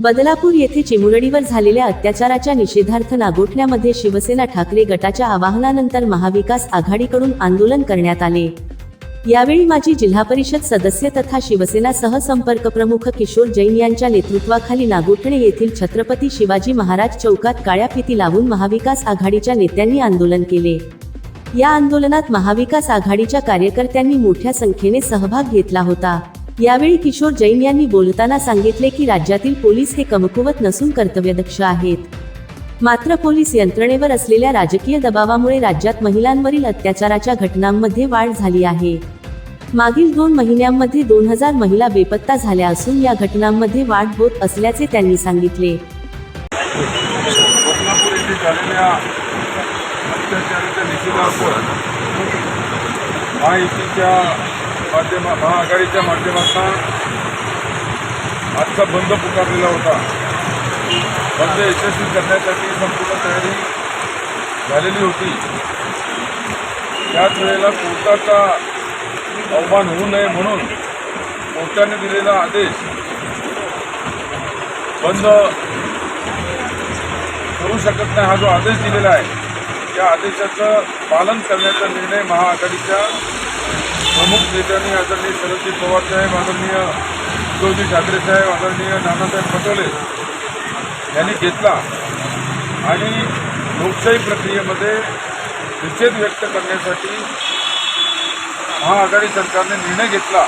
बदलापूर येथे चिमुरडीवर झालेल्या अत्याचाराच्या निषेधार्थ नागोठण्यामध्ये शिवसेना ठाकरे गटाच्या आवाहनानंतर महाविकास आघाडीकडून आंदोलन करण्यात आले. यावेळी माजी जिल्हा परिषद सदस्य तथा शिवसेना सहसंपर्क प्रमुख किशोर जैन यांच्या नेतृत्वाखाली नागोठणे येथील छत्रपती शिवाजी महाराज चौकात काळ्या फिती लावून महाविकास आघाडीच्या नेत्यांनी आंदोलन केले. या आंदोलनात महाविकास आघाडीच्या कार्यकर्त्यांनी मोठ्या संख्येने सहभाग घेतला होता. यावेळी किशोर जैन यांनी बोलताना सांगितले की राज्यातील पोलीस हे कमकुवत नसून कर्तव्यदक्ष आहेत. मात्र पोलीस यंत्रणेवर असलेल्या राजकीय दबावामुळे राज्यात महिलांवरील अत्याचाराच्या घटनांमध्ये वाढ झाली आहे. मागील दोन महिन्यांमध्ये दोन हजार महिला बेपत्ता झाल्या असून या घटनांमध्ये वाढ होत असल्याचे त्यांनी सांगितले. झालेल्या अत्याचाराच्या निषेधार्थ माध्यमा महाआघाडीच्या माध्यमातून आजचा बंद पुकारलेला होता. बंद यशस्वी करण्यासाठी संपूर्ण तयारी झालेली होती. त्याच वेळेला कोर्टाचा अवमान होऊ नये म्हणून कोर्टाने दिलेला आदेश बंद करू शकत नाही. हा जो आदेश दिलेला आहे त्या आदेशाचं पालन करण्याचा निर्णय महाआघाडीच्या प्रमुख नेत्यांनी आदरणीय शरदजी पवार साहेब आदरणीय उद्धवजी ठाकरे साहेब आदरणीय नानासाहेब पटोले यांनी घेतला आणि लोकशाही प्रक्रियेमध्ये निषेध व्यक्त करण्यासाठी महाआघाडी सरकारने निर्णय घेतला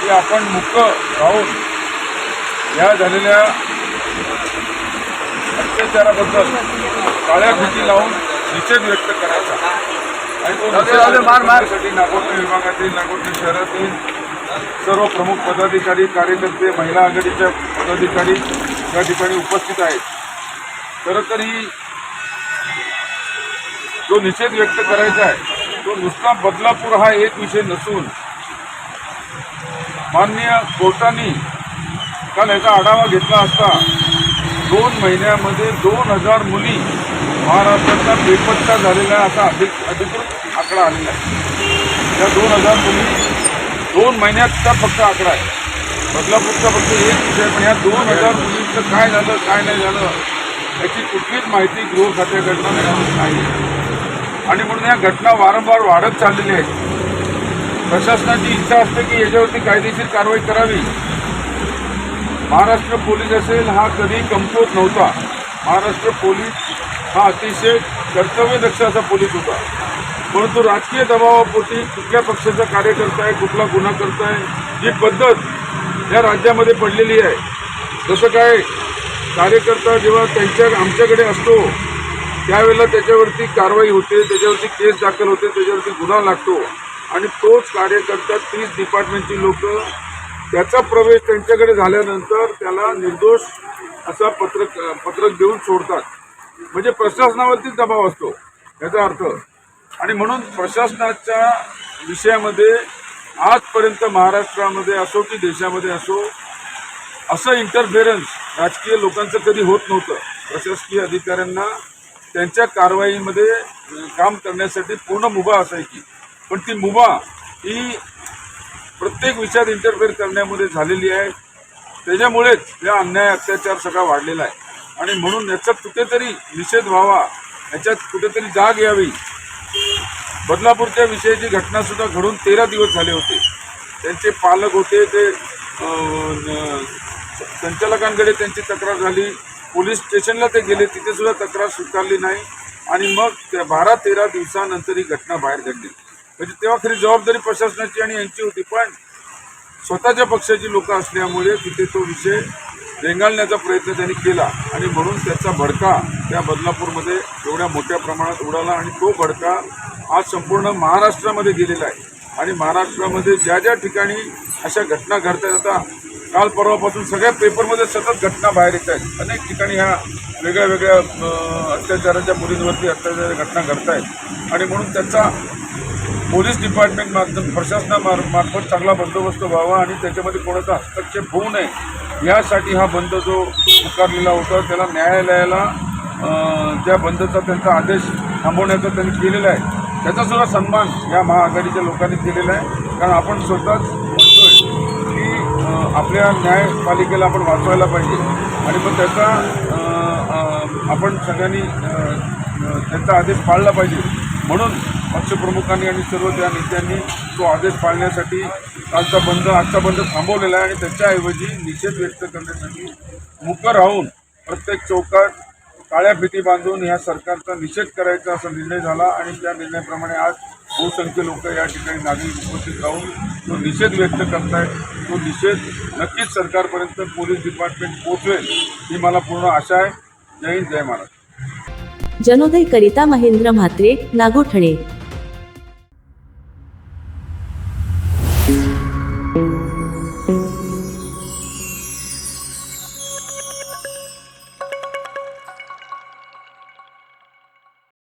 की आपण मुक्त राहून या झालेल्या अत्याचाराबद्दल काळ्या भीती लावून निषेध व्यक्त करायचा. आणि तो नागोठणे विभागातील नागोठणे शहरातील सर्व प्रमुख पदाधिकारी कार्यकर्ते महिला आघाडीच्या पदाधिकारी या ठिकाणी उपस्थित आहेत. खरं तर ही जो निषेध व्यक्त करायचा आहे तो नुसता बदलापूर हा एक विषय नसून माननीय कोर्टाने काल याचा आढावा घेतला असता दोन महिन्यामध्ये दोन हजार मुली महाराष्ट्राचा बेपत्ता झालेला आहे असा अधिक अधिकृत आकडा आलेला आहे. त्या दोन हजार मुली दोन महिन्यातचा फक्त आकडा आहे. बदलापूरचा फक्त एक विषय पण या दोन हजार मुलींचं काय झालं काय नाही झालं याची कुठलीच माहिती गृह खात्याकडनं मिळाली नाही. आणि म्हणून या घटना वारंवार वाढत चाललेल्या आहेत प्रशासनाची इच्छा असते की याच्यावरती कायदेशीर कारवाई करावी. महाराष्ट्र पोलीस असेल हा कधी कमकुवत नव्हता. महाराष्ट्र पोलीस हा अतिशय कर्तव्यदक्ष असा पोलीस होता. परंतु राजकीय दबावापोटी कुठल्या पक्षाचा कार्य करताय कुठला गुन्हा करताय ही पद्धत या राज्यामध्ये पडलेली आहे. जसं काय कार्यकर्ता जेव्हा त्यांच्या आमच्याकडे असतो त्यावेळेला त्याच्यावरती कारवाई होते त्याच्यावरती केस दाखल होते त्याच्यावरती गुन्हा लागतो. आणि तोच कार्यकर्ता तीस डिपार्टमेंटची लोकं त्याचा प्रवेश त्यांच्याकडे झाल्यानंतर त्याला निर्दोष असा पत्रक पत्रक देऊन सोडतात. म्हणजे प्रशासनावरतीच दबाव असतो याचा अर्थ. आणि म्हणून प्रशासनाच्या विषयामध्ये आजपर्यंत महाराष्ट्रामध्ये असो की देशामध्ये असो असं इंटरफेरन्स राजकीय लोकांचं कधी होत नव्हतं. प्रशासकीय अधिकाऱ्यांना त्यांच्या कारवाईमध्ये काम करण्यासाठी पूर्ण मुभा असायची. पण ती मुभा ही प्रत्येक विषयात इंटरफेअर करण्यामध्ये झालेली आहे. त्याच्यामुळेच या अन्याय अत्याचार सगळा वाढलेला आहे. आणि म्हणून याचा कुठेतरी निषेध व्हावा याच्यात कुठेतरी जाग यावी. बदलापूरच्या विषयाची घटनासुद्धा घडून तेरा दिवस झाले होते. त्यांचे पालक होते ते संचालकांकडे त्यांची तक्रार झाली. पोलीस स्टेशनला ते गेले तिथेसुद्धा तक्रार स्वीकारली नाही. आणि मग त्या बारा तेरा दिवसानंतर ही घटना बाहेर घडली. म्हणजे तेव्हा खरी जबाबदारी प्रशासनाची आणि यांची होती. पण स्वतःच्या पक्षाची लोक असल्यामुळे तिथे तो विषय रेंगाळण्याचा प्रयत्न त्यांनी केला. आणि म्हणून त्याचा भडका त्या बदलापूरमध्ये एवढ्या मोठ्या प्रमाणात उडाला आणि तो भडका आज संपूर्ण महाराष्ट्रामध्ये गेलेला आहे. आणि महाराष्ट्रामध्ये ज्या ज्या ठिकाणी अशा घटना घडतात आता काल परवापासून सगळ्या पेपरमध्ये सतत घटना बाहेर येत आहेत. अनेक ठिकाणी ह्या वेगळ्या वेगळ्या अत्याचाराच्या मुलींवरती अत्याचाराच्या घटना घडत आहेत आणि म्हणून त्याचा पोलीस डिपार्टमेंट मार्फत प्रशासनामार मार्फत चांगला बंदोबस्त व्हावा आणि त्याच्यामध्ये कोणाचा हस्तक्षेप होऊ नये यासाठी हा बंद जो पुकारलेला होता त्याला न्यायालयाला त्या बंदचा त्यांचा आदेश थांबवण्याचा त्यांनी केलेला आहे त्याचासुद्धा सन्मान या महाआघाडीच्या लोकांनी केलेला आहे. कारण आपण स्वतःच म्हणतोय की आपल्या न्यायपालिकेला आपण वाचवायला पाहिजे. आणि मग त्याचा आपण सगळ्यांनी त्यांचा आदेश पाळला पाहिजे. म्हणून पक्षप्रमुखांनी आणि सर्व त्या नेत्यांनी तो आदेश पाळण्यासाठी कालचा बंद आजचा बंद थांबवलेला आहे आणि त्याच्याऐवजी निषेध व्यक्त करण्यासाठी मुखर राहून प्रत्येक चौकात काळ्या फिती बांधून ह्या सरकारचा निषेध करायचा असा निर्णय झाला आणि त्या निर्णयाप्रमाणे आज बहुसंख्य लोक या ठिकाणी नागरिक उपस्थित राहून तो निषेध व्यक्त करतायत. तो निषेध नक्कीच सरकारपर्यंत पोलीस डिपार्टमेंट पोहोचवेल ही मला पूर्ण आशा आहे. जय हिंद जय महाराज जनोदय करिता महेंद्र म्हात्रे नागोठणे. thank you.